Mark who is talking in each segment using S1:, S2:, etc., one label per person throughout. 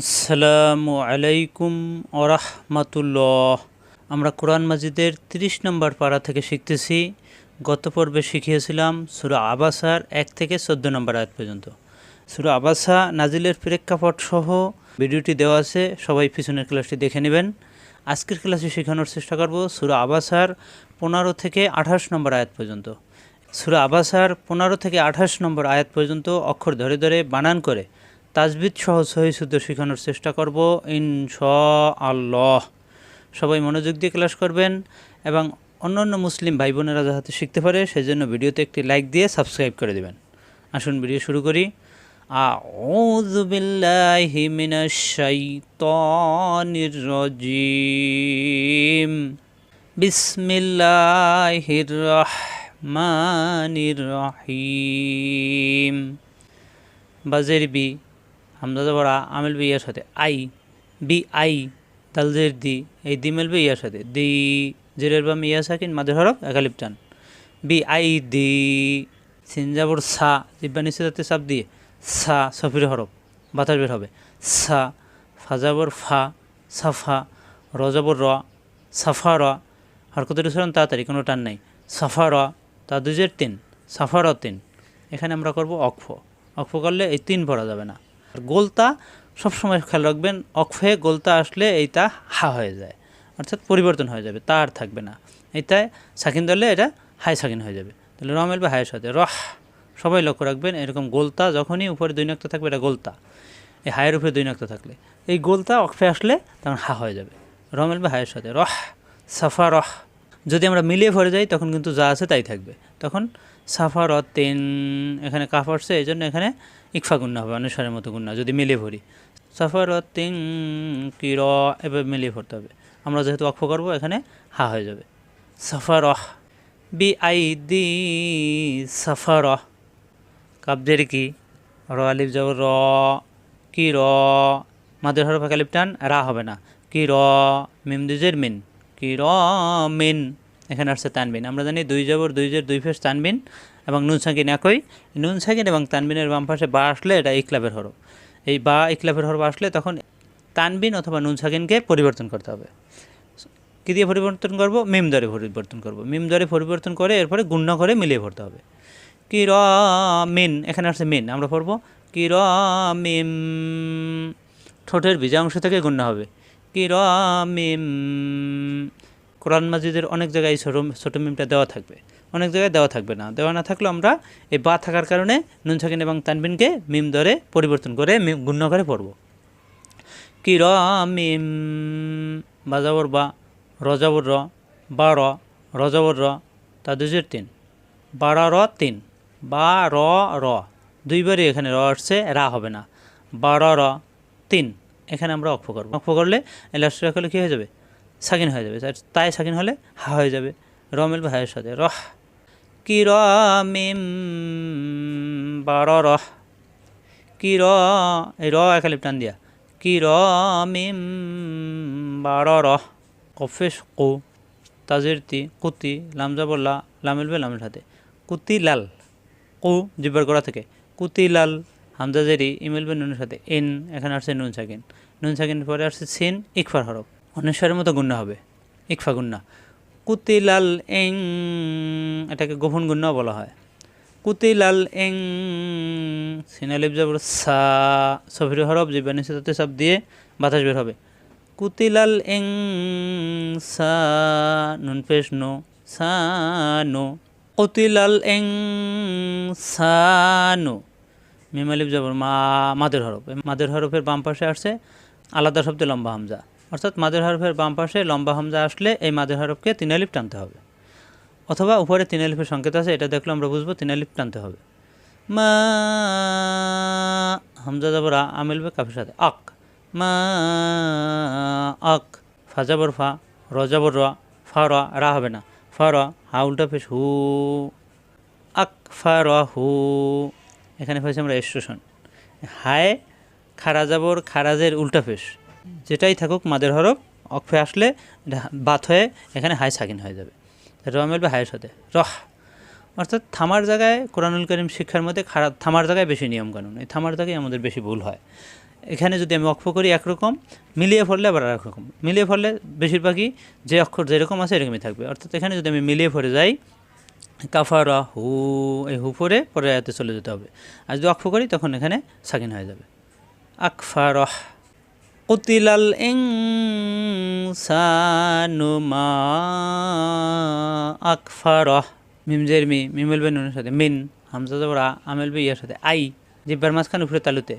S1: আসসালামু আলাইকুম ওরহমতুল্লাহ। আমরা কোরআন মাজিদের ৩০ নম্বর পাড়া থেকে শিখতেছি, গত পর্বে শিখিয়েছিলাম সুরা আবাসার এক থেকে চোদ্দ নম্বর আয়াত পর্যন্ত। সুরা আবাসা নাজিলের প্রেক্ষাপট সহ ভিডিওটি দেওয়া আছে, সবাই পিছনের ক্লাসটি দেখে নেবেন। আজকের ক্লাসে শেখানোর চেষ্টা করব সুরা আবাসার পনেরো থেকে আঠাশ নম্বর আয়াত পর্যন্ত। সুরা আবাসার পনেরো থেকে আঠাশ নম্বর আয়াত পর্যন্ত অক্ষর ধরে ধরে বানান করে তাজবিদ সহ সহি শুদ্ধ শেখানোর চেষ্টা করব ইনশা আল্লাহ সবাই মনোযোগ দিয়ে ক্লাস করবেন এবং অন্যান্য মুসলিম ভাই বোনেরা যাতে শিখতে পারে সেই জন্য ভিডিওতে একটি লাইক দিয়ে সাবস্ক্রাইব করে দেবেন। আসুন ভিডিও শুরু করি। বাজের বি হামজা বড়া, আমেল বি ইয়ার সাথে। আই, বি, আই, তালজের দি, এই দি মেলবে ইয়ার সাথে। দি, জেরের বাম ইয়া সাকিন মাদের হরফ, একালিপ টান। বি, আই, দি, সিনজাবর সা জিব্বা নিচে যাতে চাপ দিয়ে, সা, সফির হরফ, বাতাস বের হবে। সা, ফাজাবর ফা, সাফা, রজাবর র, সাফা র, হরকতের উচ্চারণ তাড়াতাড়ি, কোনো টান নাই। সাফা র তা দুজের তিন, সাফা র তিন। এখানে আমরা করব অক্ফ। অক্ফ করলে এই তিন পড়া যাবে না। গোলতা সবসময় খেয়াল রাখবেন অক্ষে গোলতা আসলে এইটা হা হয়ে যায়, অর্থাৎ পরিবর্তন হয়ে যাবে, তা আর থাকবে না। এইটায় সাকিন ধরলে এটা হাই সাকিন হয়ে যাবে। তাহলে র মেলবে হায়ের সাথে। রহ! সবাই লক্ষ্য রাখবেন, এরকম গোলতা যখনই উপরে দুই নক্ত থাকবে, এটা গোলতা। এই হায়ের উপরে দুই নক্ত থাকলে। এই গোলতা অক্ষে আসলে তখন হা হয়ে যাবে। র মেলবে হায়ের সাথে। রহ! সাফা রহ! যদি আমরা মিলিয়ে ভরে যাই, তখন কিন্তু যা আছে তাই থাকবে। তখন সাফা র তেন, এখানে কাফ আসছে, এই জন্য এখানে ইকফা গুন্না হবে, অনুসারের মতো গুন্না, যদি মিলিয়ে ভরি। সাফার তিং কি র এভাবে মিলিয়ে ভরতে হবে। আমরা যেহেতু অক্ষ করব, এখানে হা হয়ে যাবে। সাফার বি আই দি সাফার কাবজের কি? র, আলিফ যাব র কি র মাদের হরফ একালিপ টান, রা হবে না। কি র মিম দুজের মিন। কি র মিন, এখানে আসছে তানবিন। আমরা জানি দুই জবর, দুই জের, দুই ফেস তানবিন। এবং নুন সাকিন একই। নুন সাকিন এবং তানবিনের বাম পাশে বা আসলে এটা ইকলাবের হরফ। এই বা ইকলাবের হরফ আসলে তখন তানবিন অথবা নুন সাকিনকে পরিবর্তন করতে হবে। কী দিয়ে পরিবর্তন করব? মিম দরে পরিবর্তন করব। মিম দরে পরিবর্তন করে এরপরে গুণ্য করে মিলিয়ে ভরতে হবে। কি র, মিন, এখানে আসছে মিন, আমরা পড়ব। কি র, মিম, ঠোঁটের ভিজা অংশ থেকে গুণ্য হবে। কি র, মিম, কোরআন মাজিদের অনেক জায়গায় ছোটো ছোটো মিমটা দেওয়া থাকবে। অনেক জায়গায় দেওয়া থাকবে না। দেওয়া না থাকলেও আমরা এই বা থাকার কারণে নুন সাকিন এবং তানবিনকে মিম দরে পরিবর্তন করে মিম গুণ্য করে পড়ব। কি র, মিম বাজাবর বা রজাবর র, বা র রজাবর র, তা দুজের তিন। বারা র তিন। বা র র, দুইবারই এখানে র আসছে, রা হবে না। বারা র তিন। এখানে আমরা অক্ষ করব। অক্ষ করলে লাস্ট হলে কী হয়ে যাবে? সাকিন হয়ে যাবে। তাই সাকিন হলে হা হয়ে যাবে। র মিলবে হায়ের সাথে। রহ কি র মিম বার রহ কি র এই র একালিপ টান দিয়া। কি র মিম বার রহ, কফেশ কু, তাজের তি, কুতি লামজা বললা লামিলবে লামের হাতে কুতি লাল কু, জিব্বার করা থেকে। কুতি লাল হামজা জেরি ইমেলবে নুনের সাথে। এন এখানে আসছে নুন সাকিন। নুন সাকিন পরে আসছে সিন, ইকফার হরফ। অনেশ্বরের মতো গুণ্য হবে। ইকফা গুন্না। কুতিলাল এং, এটাকে গোপন গুণ্য বলা হয়। কুতিলাল এং সিনালিপ যাবর সা, সফির হরফ যে নিচে তাতে সব দিয়ে বাতাস বের হবে। কুতিলাল এং, সা, নুন পেশ নো, সা, নো। কুতিলাল এং, সা, নো। মিমালিপ যাবর মা মাদের হরফ। মাদের হরফের বাম পাশে আসছে আলাদা শব্দে লম্বা হামজা। অর্থাৎ মাদের হরফের বাম পাশে লম্বা হামজা আসলে এই মাদের হরফকে তিনালিপ টানতে হবে। অথবা উপরে তিনালিপের সংকেত আছে, এটা দেখলে আমরা বুঝব তিনালিপ টানতে হবে। মা, হামজা যাবর আ মিলবে কাফের সাথে। আক, মা, আক, ফা যাবর ফা, র যাবর র, ফা র, রা হবে না। ফা, র, হা উল্টা ফেস হু। আক, ফা, র, হু। এখানে হয়েছে আমরা স্টেশন হায়, খারা যাবর, খারাজের উল্টা ফেস যেটাই থাকুক, মাদের হরফ অক্ষে আসলে বাত হয়ে এখানে হাই সাকিন হয়ে যাবে। র মিলবে হায়ের সাথে। রহ। অর্থাৎ থামার জায়গায় কোরআনুল করিম শিক্ষার মধ্যে খারাপ, থামার জায়গায় বেশি নিয়মকানুন। এই থামার জায়গায় আমাদের বেশি ভুল হয়। এখানে যদি আমি অক্ষ করি একরকম, মিলিয়ে পড়লে আবার একরকম মিলিয়ে পড়লে বেশিরভাগই যে অক্ষর যেরকম আছে এরকমই থাকবে। অর্থাৎ এখানে যদি আমি মিলিয়ে পড়ে যাই, কাফারা হু, এই হু পরে পরে আয়াতে চলে যেতে হবে। আর যদি অক্ষ করি, তখন এখানে সাকিন হয়ে যাবে। আকফারহ। কুতিলাল ইনসানু মা আকফারহ। মিমজের মি মিমেল বে নুনের সাথে, মিন, হামজা জবর আমেল বে ইয়ার সাথে, আই, জিব্বার মাঝখানে উপরে তালুতে।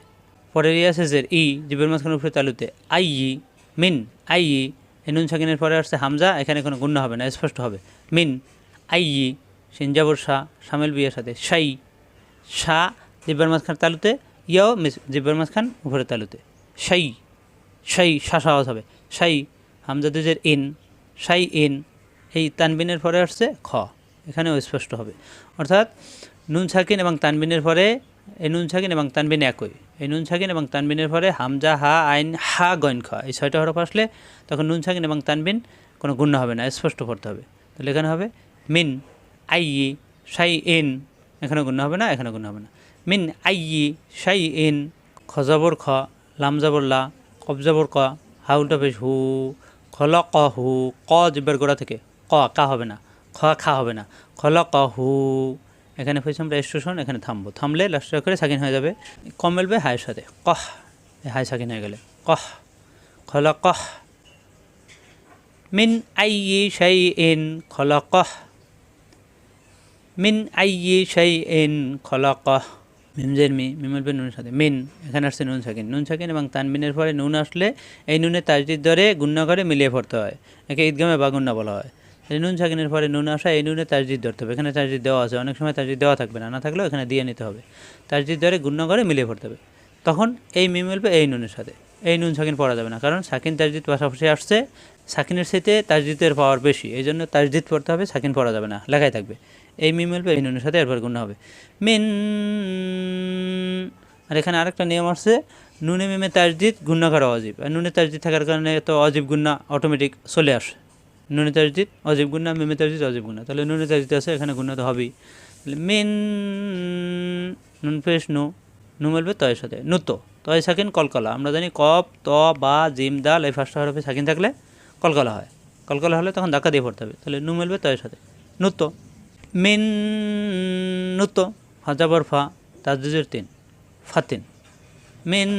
S1: পরের ইয়া শেষের ই, জিব্বার মাঝখানে উপরে তালুতে, I E mean, I E নুন সাকিনের পরে আসছে হামজা, এখানে কোনো গুণ্য হবে না স্পষ্ট হবে। মিন, আই ই সিনজাবর শাহ সামেল বিয়ের সাথে সাই শাহ জিব্বার মাঝখান তালুতে, ইয়াও জিব্বার মাঝখান উপরে তালুতে, শাই। শাহ সহজ হবে। সাই হামজা দুজের ইন শাই ইন, এই তানবিনের পরে আসছে খ। এখানেও স্পষ্ট হবে। অর্থাৎ নুন সাকিন এবং তানবিনের পরে, এই নুন সাকিন এবং তানবিন একই। এই নুন সাকিন এবং তানবিনের পরে হামজা, হা, আইন, হা, গইন, খ। এই ছয়টা হরফ আসলে তখন নুন সাকিন এবং তানবিন কোনো গুণ্য হবে না, স্পষ্ট পড়তে হবে। তাহলে এখানে হবে মিন আই সাই ইন এখানে গুণ্য হবে না এখানে গুণ হবে না। মিন আই ইন খজাবর খ জবর খ, লাম লামজাবর লা কবজাবর ক হাউলটা বেশ হু, খল ক হু, ক জিব্বার গোড়া থেকে, ক, কা হবে না, খ, খা হবে না, খল ক হু, এখানে পেয়েছি আমরা স্টেশন এখানে থামবো থামলে লাস্ট করে সাকিন হয়ে যাবে কম মেলবে হায়ের সাথে, কহ হাই সাকিন হয়ে গেলে, কহ, খল কহ, মিন আই শাই এন খল কহ, মিন আইয়ি শাই খল খলাকহ মিমজের মি মিমল বে নুনের সাথে মিন, এখানে আসছে নুন সাকিন। নুন সাকিন এবং তানবিনের পরে নুন আসলে এই নুনে তাজদির দরে গুণ্য করে মিলিয়ে পড়তে হয়। একে ঈদগামে বা বলা হয়। নুন সাকিনের পরে নুন আসা, এই নুনে তাজদিদ ধরতে হবে। এখানে তাজদিদ দেওয়া আছে। অনেক সময় তাজদিদ দেওয়া থাকবে না। না থাকলেও এখানে দিয়ে নিতে হবে। তাজদিদ দরে গুণ্য করে মিলিয়ে পড়তে হবে। তখন এই মিম মিলবে এই নুনের সাথে। এই নুন সাকিন পড়া যাবে না। কারণ সাকিন তাজদিদ পাশাপাশি আসছে। সাকিনের সাথে তাজদিদের পাওয়ার বেশি। এই জন্য তাজদিদ পড়তে হবে, সাকিন পড়া যাবে না। লেখাই থাকবে। এই মিম মিলবে, এই নুনের সাথে এরপর গুণ হবে। মিন, আর এখানে আরেকটা নিয়ম আসছে নুনে মিমে তাজদিদ গুণ্য করা অজীব। আর নুনে তাজদিদ থাকার কারণে তো অজীব গুণ্য অটোমেটিক চলে আসে। নুনে তাজদিদ অজীব গুণ্য মিমে তাজদিদ অজীব গুণ্য তাহলে নুনে তাজদিদ আছে, এখানে গুণ্য তো হবেই। তাহলে মিন, নুন পেশ নু নু মিলবে তয়ের সাথে। নুতো তয় সাকিন কলকলা। আমরা জানি কপ ত, বা, জিম, দাল এই ফার্স্ট হরফে সাকিন থাকলে কলকলা হয়। কলকলা হলে তখন ধাক্কা দিয়ে পড়তে হবে। তাহলে নু মিলবে তয়ের সাথে। নুতো মিন নুতো হাজাবর ফা তাজুজের তিন, ফাতিন। মিন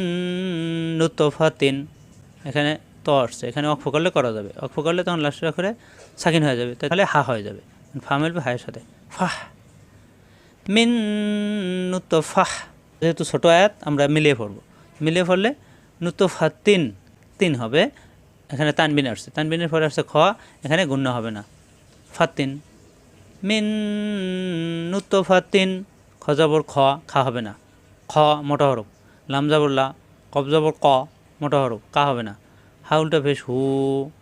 S1: নুতো ফাতিন, এখানে ত আসছে। এখানে অক্ষ করলে করা যাবে। অক্ষ করলে তখন লাস্টের অক্ষরে সাকিন হয়ে যাবে। তাহলে হা হয়ে যাবে। ফা মিলবে হায়ের সাথে। ফাহ। মিন নুতো ফাহ। যেহেতু ছোটো আয়াত, আমরা মিলিয়ে পড়ব। মিলিয়ে পড়লে নুতো তিন তিন হবে। এখানে তানবিন আসছে। তানবিনের পরে আসছে খ। এখানে গুণ্য হবে না। ফাতিন। মিন নুতফাতিন, খজাবর খ, খা হবে না। খ, মোটা হরফ। লামজাবর লা কবজাবর ক, মোটা হরফ। কা হবে না। হাউলটা ফেস হু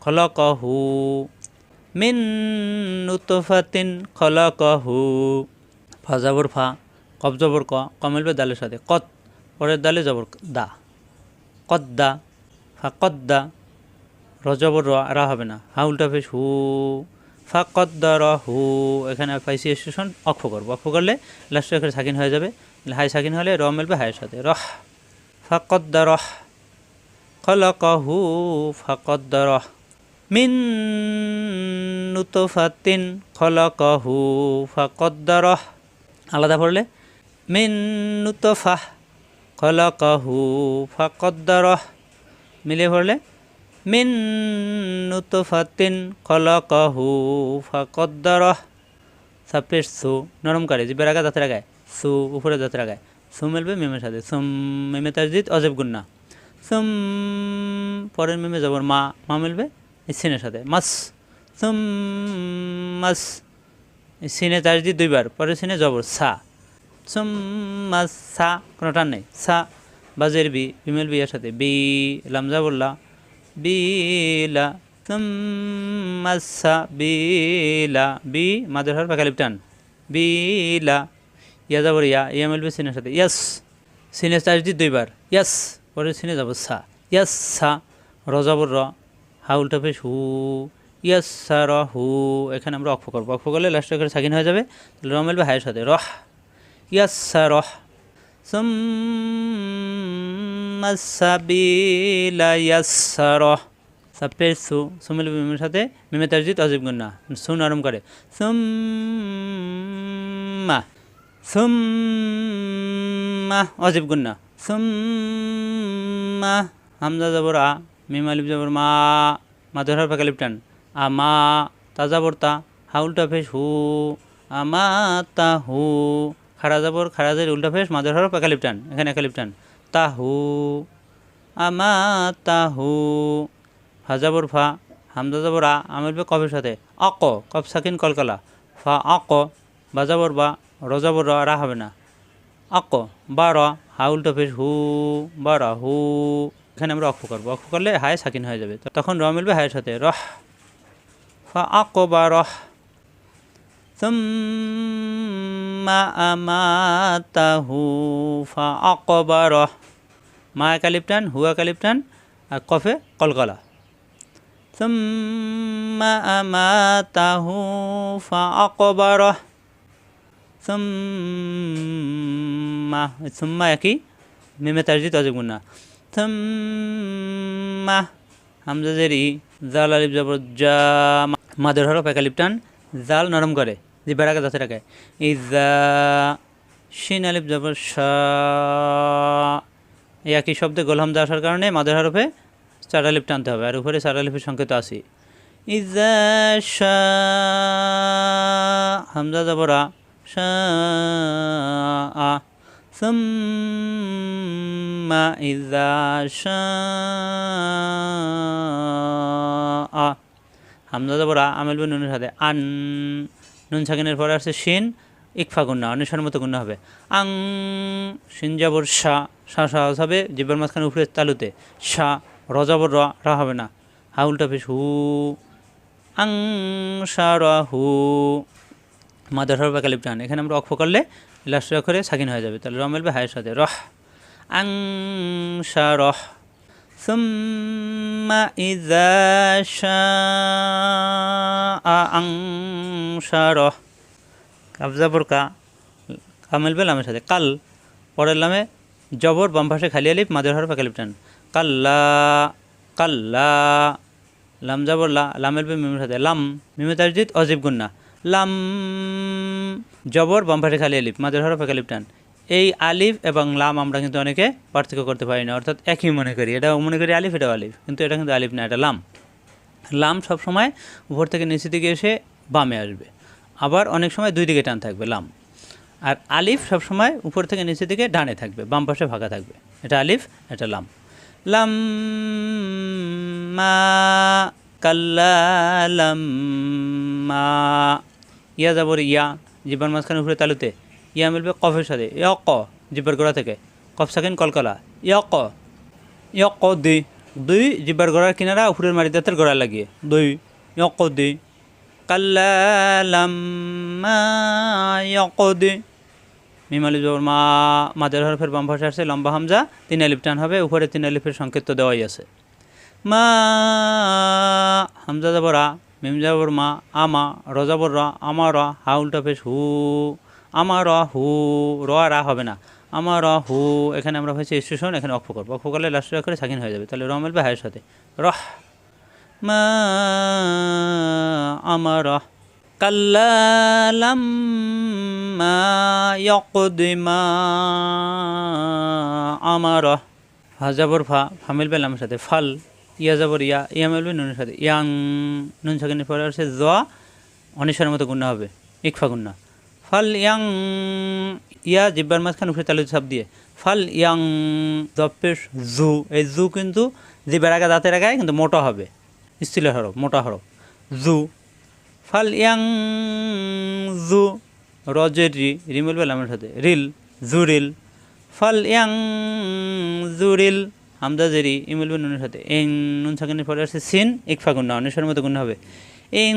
S1: খল ক হু। মিন নুতফাতিন খল ক হু ফাজাবর ফা কবজাবর ক কমেলবে দালের সাথে। কত, পরের দালে জবর দা। কদ্দা ফা কদ্দা রজবর র হবে না। হা উল্টা ফেস হু। ফাকদ্দার হু এখানে পাইসি স্টেশন অক্ষ করব। অক্ষ করলে লাস্টে এখানে সাকিন হয়ে যাবে। হাই সাকিন হলে র মেলবে হায়ের সাথে। রহ ফাকদ্দার খলকহু ফাকদ্দার মিন নুতফাতিন, খলকহু ফাকদ্দার আলাদা পড়লে, মিন নুতফাহ, খলকহু ফাকদ্দার মিলে পড়লে মিন নুতফাতিন খলকহু ফাকদ্দারহ। সাপেশ সু, নরম করে জিবের আগে দাঁতের আগায়। সু উপরে দাঁতের আগায়। সু মিলবে মেমের সাথে। সুম, মেমে তাজদিদ, অজেব গুন্না। সুম, পরের মেমে জবর মা মা মিলবে সিনের সাথে। মাস, সুম, মাস, সিনে তাজদিদ দুইবার, পরের সিনে জবর সা। সুম, মাস, সা, কোনো টান নেই। সা, বাজের বি, বিমেল বিয়ের সাথে। বি, লামজা বললা। বিলা তুমাসা বিলা বি, মাদের হর টান বিলা, ইয়া যাবর ইয়া ইয়া মিলবে সিনের সাথে। ইয়াস সিনে চার্জি দুইবার। ইয়াস, পরে সিনে যাব সা। ইয়াস, সা, র যাবর র। হা উল্টা ফেস হু। ইয়াস, সা, র, হু। এখানে আমরা অক্ষ করব। অক্ষ করলে লাস্টে করে সাকিন হয়ে যাবে। র মিলবে হায়ের সাথে। রহ। ইয়াস, সা, রহ। সুম সাবিলা ইয়াসার সাপের সু সুমিল মিমের সাথে মিমে তারজিত অজীব গুন্না। সু নরম করে। সুম্মা। সুম্মা অজীব গুন্না। সুম্মা। হামজা জবর আ, মিম আলিফ জবর মা মাদুর হরফ একালিফ টান আমা তাজা বর্তা হাউলটা ফেস হু আমা তা হু। খারা জবর খারাজের উল্টা ফেস, মাদুর হরফ একালিফ টান এখানে একালিফ টান তাহু, আমা, তাহু, হাজাবর, ফা হামজা জবর আ আমির বে কফের সাথে। অক, কফ সাকিন, কলকলা। ফা, অক, বাজাবর, বা, রজাবর, রা হবে না। অক, বা, র, হা, উল্টো ফেস, হু, বা, র, হু। এখানে আমরা অক্ষ করব। অক্ষ করলে হায় সাকিন হয়ে যাবে। তখন র মিলবে হায়ের সাথে। রহ। ফা, অক, বা, রহ। ثم أماته فأقبره মা একালিপটান হুয়া কালিপটান আর কফে কলকলা ثم أماته فأقبره ثم ثم একই মিমে তারজি তজে গুন্না ثم হামজা জেরি জাল আলিফ জবর জা মাদের হরফ একালিপটান জাল নরম করে যে বেড়াকে যাতে রাখে এই জা শিন আলিফ জবর শা এই একই শব্দে গোল হামজা আসার কারণে মাদের হরফে চার আলিফ টানতে হবে আর উপরে চার আলিফের সংকেত আসি ইজা শা হামজা জবরা শা আ ثم إذا شاء হামজা জবরা আমেল বিন নুনের সাথে আন নুন সাকিনের পরে আসছে শিন, ইকফা গুন্না অনুসার মতো গুন্না হবে। আং, শিন যাবর শা শা সহজ হবে, জিব্বার মাঝখানে উপরে তালুতে, শা, র যাবর র, রা হবে না। হা উল্টা হু। আং সা র, হু। মাদার হরফ একালিপ টান এখানে আমরা অক্ষ করলে লাস্ট অক্ষরে সাকিন হয়ে যাবে। তাহলে র মিলবে হায়ের সাথে। রহ। আং সা রহ। ثم إذا شاء أنشره কাবজা বোরকা কামেল বেল আমের সাথে কাল পরের লামে জবর বাম পাশে খালি আলিফ মাদের হরফ একালিপ টান কাল্লা কাল্লা লাম জাবর লা লামেল বে মিমের সাথে লাম মিমে তারজিদ অজীব গুন্না লাম জবর বাম পাশে খালি আলিফ মাদের হরফ একালিপ টান এই আলিফ এবং লাম আমরা কিন্তু অনেকে পার্থক্য করতে পারি না অর্থাৎ একই মনে করি। এটা মনে করি আলিফ, এটাও আলিফ, কিন্তু এটা কিন্তু আলিফ না, এটা লাম। লাম সবসময় উপর থেকে নিচের দিকে এসে বামে আসবে। আবার অনেক সময় দুই দিকে টান থাকবে, লাম। আর আলিফ সবসময় উপর থেকে নিচের দিকে ডানে থাকবে, বাম পাশে ফাঁকা থাকবে। এটা আলিফ, এটা লাম। লাম মা কাল্লা লাম মা ইয়া যাবর ইয়া, জীবন মাঝখানে উপরে তালুতে। ইয়া মিলবে কফের সাথে। ক, জিব্বার গোড়া থেকে। কফ সাকিন কলকলা। ইয় ক। ইয় ক দুই দুই, জিব্বার গোড়ার কিনারা উপরের মারি দাঁতের গোড়া লাগিয়ে। দুই, ইয় ক দুই কাল্লালাম্মা ইয়কদি মিম আলিফ জবর মা মাদের হরফের বাম ভাষা আসছে লম্বা হামজা। তিন আলিফ টান হবে, উপরে তিন আলিফের সংকেত দেওয়াই আছে। মা, হামজা যাবর মিম যাবর মা, আমা, র যাবর র, আমা, র, হা, উল্টা ফেস হু। আমা র হু র রা হবে না। আমার হু এখানে আমরা হয়েছে স্টেশন, এখানে অক্ষ করব। অক্ষ করলে লাস্ট করে সাকিন হয়ে যাবে। তাহলে র মিলবে হায়ের সাথে। রহ। মা আমারা কাল্লা লাম্মা ইয়াকদি মা আমারা হাজাবর ফা ফামিল বেলামের সাথে। ফাল, ইয়া যাবর ইয়া ইয়া মেলবে নুনের সাথে। ইয়াং, নুন সাকিনের পরে আসে জ, অনিশার মতো গুণা হবে। ইকফা গুণা। ফাল ইয়াং ইয়া জিব্বার মাঝখানে উপরে তালু ছাপ দিয়ে। ফাল ইয়াং জপের জু। এই জু কিন্তু জিব্বার আগে দাঁতের আগায় কিন্তু মোটা হবে। স্টিলের হরফ, মোটা হরফ। জু। ফাল ইয়াং জু। রজের রি, রিমেল বেলামের সাথে। রিল জুরিল ফাল ইয়াং জুরিল হামদা জেরি, ইমেল বে নুনের সাথে। এং নুন সাকিনের পরে আসছে সিন, ইকফা গুন্না। অনেশ্বর মতো গুণ হবে। এং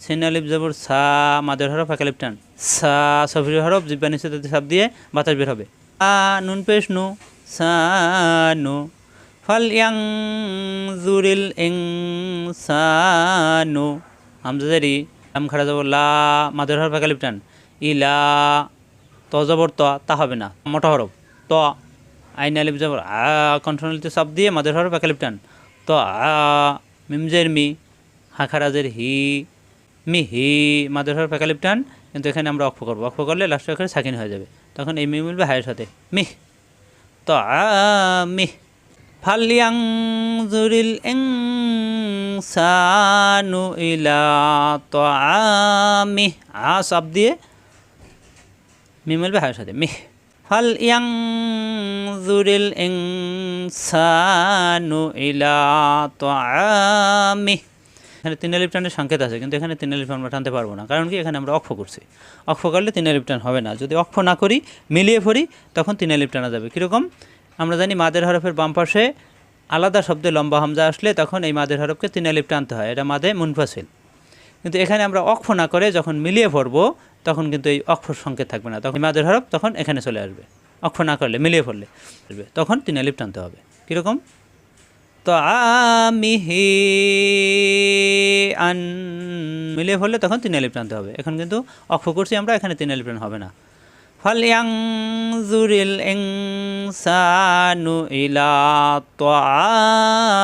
S1: সিন আলিফ যাবর সা মাদের হরফ একালিপ টান। সা সফির হরফ জিব্বা নিচে তাতে সাপ দিয়ে, বাতাস বের হবে। আ, নুন পেশ নু সা নু। ফাল ইয়াং জুরিল ইং সানু হামজাদারি আম খাড়া যাব, লা মাদের হরফ একালিপ টান। ইলা, ত জবর ত, তা হবে না। মোটা হরফ ত। আইন আলিফ জবর আ, কণ্ঠনালিতে চাপ দিয়ে মাদের হরফ একালিপ টান। তো, আ মিমজের মি। হাখারাজের হি, মি, হি মাদের হরফ একালিপ টান কিন্তু এখানে আমরা অক্ষ করব। অক্ষ করলে লাস্টের অক্ষরে সাকিন হয়ে যাবে। তখন এই মি মিলবে হায়ের সাথে। মিহ তো মিহ ফালিয়াং জুরিল এং সানু ইলা তো আমি আ সাপ দিয়ে মি মিলবে হায়ের সাথে। মিহ ফাল ইয়াং জুরিল এং সানু ইলা তো আমি এখানে তিন টানের সংকেত আছে, কিন্তু এখানে তিন আলিপ আমরা টানতে পারব না। কারণ কি? এখানে আমরা অক্ষ করছি। অক্ষ করলে তিন টান হবে না। যদি অক্ষ না করি, মিলিয়ে পড়ি তখন তিন আলিপ টানা যাবে। কীরকম? আমরা জানি মাদের হরফের বাম পাশে আলাদা শব্দে লম্বা হামজা আসলে তখন এই মাদের হরফকে তিন আলিপ টানতে হয়। এটা মাদে মুনফাসিল। কিন্তু এখানে আমরা অক্ষ না করে যখন মিলিয়ে পড়ব তখন কিন্তু এই অক্ষর সংকেত থাকবে না। তখন মাদের হরফ তখন এখানে চলে আসবে। অক্ষ না করলে, মিলিয়ে পড়লে আসবে। তখন তিন আলিপ টানতে হবে। কীরকম? তো আমি হে আন মিলে পড়লে তখন তিন আলিপ টানতে হবে। এখন কিন্তু অক্ষ করছি আমরা এখানে তিন আলিপ টান হবে না। ফালিয়াং জুরিল এং সানু ইলা তো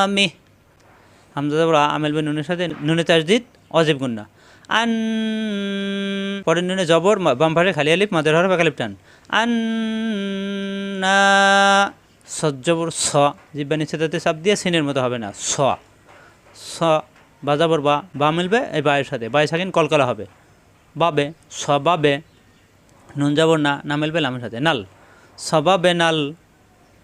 S1: আমি হামজা জবর আ, আমেল বে নুনের সাথে নুনে তাজদিদ অজীব গুন্না। আন পরের নুনে জবর মা- বাম পাশে খালি আলিফ মাদের হরফ একালিপ টান আন না সজ্জবর স জিব্বা নিচে তাতে দিয়ে সিনের মতো হবে না স। স বাজাবর বা বা মিলবে, এই বায়ের সাথে। বাই সাকিন কলকলা হবে। বাবে স বাবে নুন যাবর না না মিলবে লামের সাথে। নাল, সবাবে নাল,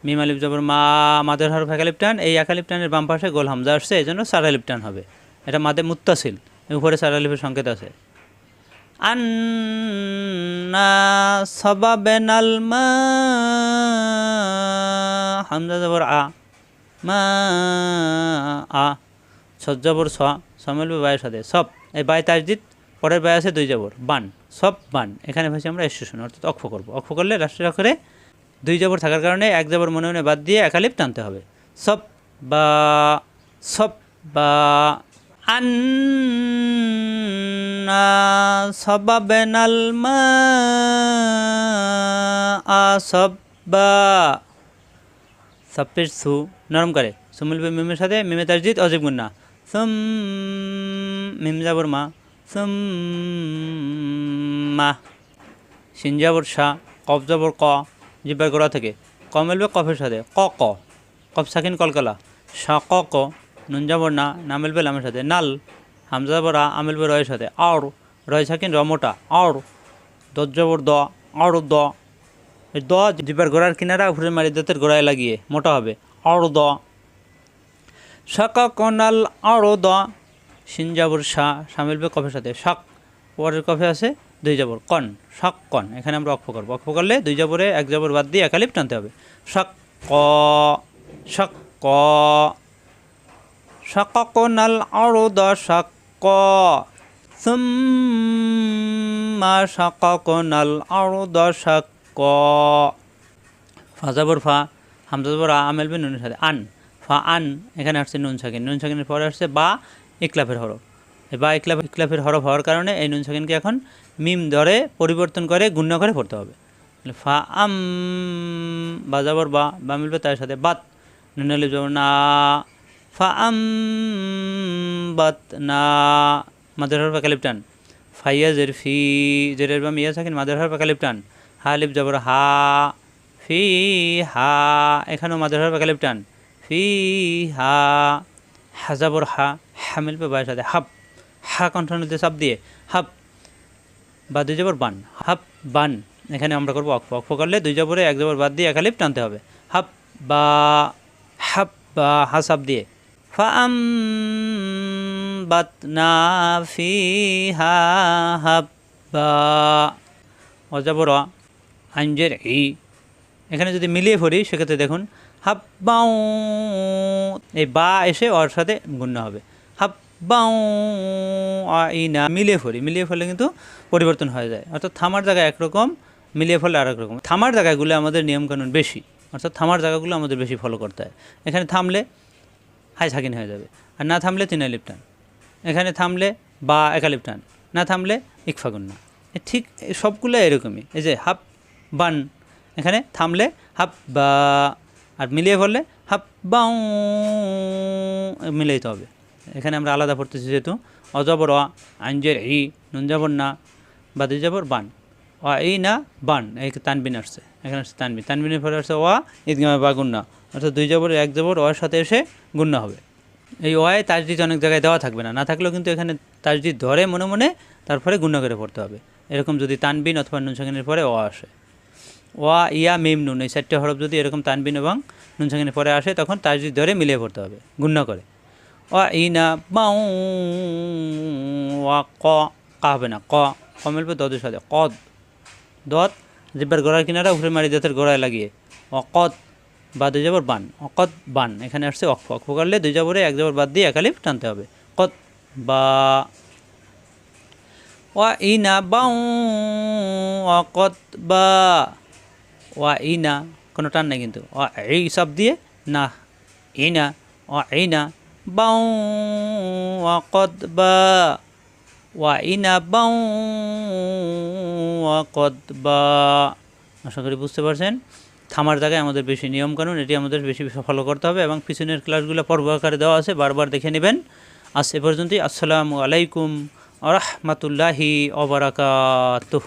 S1: মিম আলিফ জবর মা, মাদের হরফ একালিপ টান, এই একালিপ টানের বাম পাশে গোল হামজা আসছে, এই জন্য সার আলিপ হবে। এটা মাদে মুত্তাসিল উপরে সার আলিফের সংকেত আছে। আন্না সবাবে নাল মা, হামজা যাবর আ, মা, আ। সজ্জাবর স সমিলবে বায়ের সাথে। সব, এই বাই তাজদিদ পরের বাই আছে দুই জবর বান, সব বান। এখানে ভাষা আমরা স্টেশন অর্থাৎ অক্ষ করব। অক্ষ করলে রাষ্ট্রের অক্ষরে দুই জবর থাকার কারণে এক জবর মনে মনে বাদ দিয়ে একালিপ টানতে হবে। সব বা সব বা আন্না সবাবেনাল মা, আ, সব বা সাপ্পের সু, নরম করে। সুমিল মিমের সাথে মিমে তারজিদ অজীব গুন্না। সুম মিম যাবর মা, সুম মা। সিন যাবর শাহ কফ যাবর ক, জিব্বার গোড়া থেকে। ক মিলবে কফের সাথে, ক ক। কফ সাকিন কলকলা। শা ক ক। নুন যাবর না না মিলবে লামের সাথে। নাল। হামজা যাবর আ মিলবে রয়ের সাথে। আর রয় সাকিন র মোটা। আর দজ যাবর দ আর দ। দ জিব্বার গোড়ার কিনারা উপরে মারি দাঁতের গোড়ায় লাগিয়ে মোটা হবে। আর দ। শাকা কনাল আর দ সিন যাবর শা সামিলবে কফের সাথে। শাক, পরের কফে আছে দুই যাবর কন, শাক, কন। এখানে আমরা অক্ষ করব। অক্ষ করলে দুই যাবরে এক যাবর বাদ দিয়ে একালিপ টানতে হবে। শাক, ক শাক ক। শাক কনাল আর দ শাক, ক। সুম্মা শাক কনাল আর দ শাক ক ফা আ, আমেল বে নুনের সাথে। আন। ফা আন এখানে আসছে নুন সাকিন। নুন সাকিনের পরে আসছে বা ইকলাফের হরফ। বা ইকলাফ ইকলাফের হরফ হওয়ার কারণে এই নুন সাকিনকে এখন মিম ধরে পরিবর্তন করে গুণ্য করে পড়তে হবে। ফা আম বাজাবর বা বা মিলবে তার সাথে বাত। নুন আলিফ জবর না ফা আম বাত না, মাদের হরফ একালিপ টান। ফাইয়া জের ফি, জেরের বা মিয়া সাকিন, মাদের হরফ একালিপ টান। হা আলিফ জবর হা, ফি, হা, এখানেও মাদের হরফ একালিপ টান। ফি হা, হাজাবর হা, হামিল পে বায়ের সাথে হাব। হা কণ্ঠনীতে চাপ দিয়ে, হাব। বা দুই জবর বান, হাব, বান। এখানে আমরা করব অক্ষ অক্ষ করলে দুই জবরে এক জবর বাদ দিয়ে একালিপ টানতে হবে। হাব, বা হাব, বা হা চাপ দিয়ে ফাম বাতনা ফি হা, হাব, বা, অজাবর আঞ্জের ই। এখানে যদি মিলিয়ে পড়ি, সেক্ষেত্রে দেখুন হাব্বাউ এই বা এসে ওর সাথে গুণ্য হবে। হাব্বাউ আইনা। মিলিয়ে পড়ি মিলিয়ে ফলে কিন্তু পরিবর্তন হয়ে যায়। অর্থাৎ থামার জায়গায় একরকম, মিলিয়ে ফেললে আরেক রকম থামার জায়গাগুলো আমাদের নিয়মকানুন বেশি। অর্থাৎ থামার জায়গাগুলো আমাদের বেশি ফলো করতে হয়। এখানে থামলে হাই সাকিন হয়ে যাবে। আর না থামলে তিন টান এখানে থামলে বা একালিপ টান না থামলে ইকফাগুন্না এ ঠিক সবগুলো এরকমই। এই যে হাফ বান এখানে থামলে হাফ বা আর মিলিয়ে পড়লে হাব বাউ মিলিয়ে হবে। এখানে আমরা আলাদা পড়তেছি যেহেতু। অজবর অ, আঞ্জের ই নুন জবর না বা দুই জবর বান। অ এই না, বান, এই তানবিন আসছে। এখানে আসছে তানবিন। তানবিনের পরে আসছে ওয়া ঈদগামে বা গুন্না। অর্থাৎ দুই জবর, এক জবর ওয়ার সাথে এসে গুন্না হবে। এই ওয়ায় তাজদিদ অনেক জায়গায় দেওয়া থাকবে না। না থাকলেও কিন্তু এখানে তাজদিদ ধরে মনে মনে তারপরে গুণ্য করে পড়তে হবে। এরকম যদি তানবিন অথবা নুন সাকিনের পরে ও আসে। ওয়া, ইয়া, মিম, নুন এই চারটে হরফ যদি এরকম তানবিন এবং নুন সাকিনের পরে আসে, তখন তাজদিদ ধরে মিলিয়ে পড়তে হবে গুণ্য করে। ওয়া, ইনা, বাউ, ওয়া, ক, কা হবে না, ক ক মিলবে দদের সাথে, কদ। দত জিব্বার গোড়ার কিনারা, উফরে মারি দাঁতের গোড়ায় লাগিয়ে অকত বা দুই জবর বান অকত বান, এখানে আসছে অক্ষ অক্ষ করলে দুই জবরে এক জবর বাদ দিয়ে একালিফ টানতে হবে কত বা। ওয়া, ইনা, বাউ অকত বা। ওয়া ইনা, কোনো টান নেই কিন্তু। ওয়া এই সব দিয়ে, না, ইনা, ওয়া ইনা, বাউ অকত বা, ওয়া ইনা, বাউ অকত বা। আশা করি বুঝতে পারছেন? থামার জায়গায় আমাদের বেশি নিয়মকানুন, এটি আমাদের বেশি ফলো করতে হবে এবং পিছনের ক্লাসগুলো পর্ব আকারে দেওয়া আছে, বারবার দেখে নেবেন। আজ এ পর্যন্তই, আসসালামু আলাইকুম রহমতুল্লাহি অবরাকাতুহ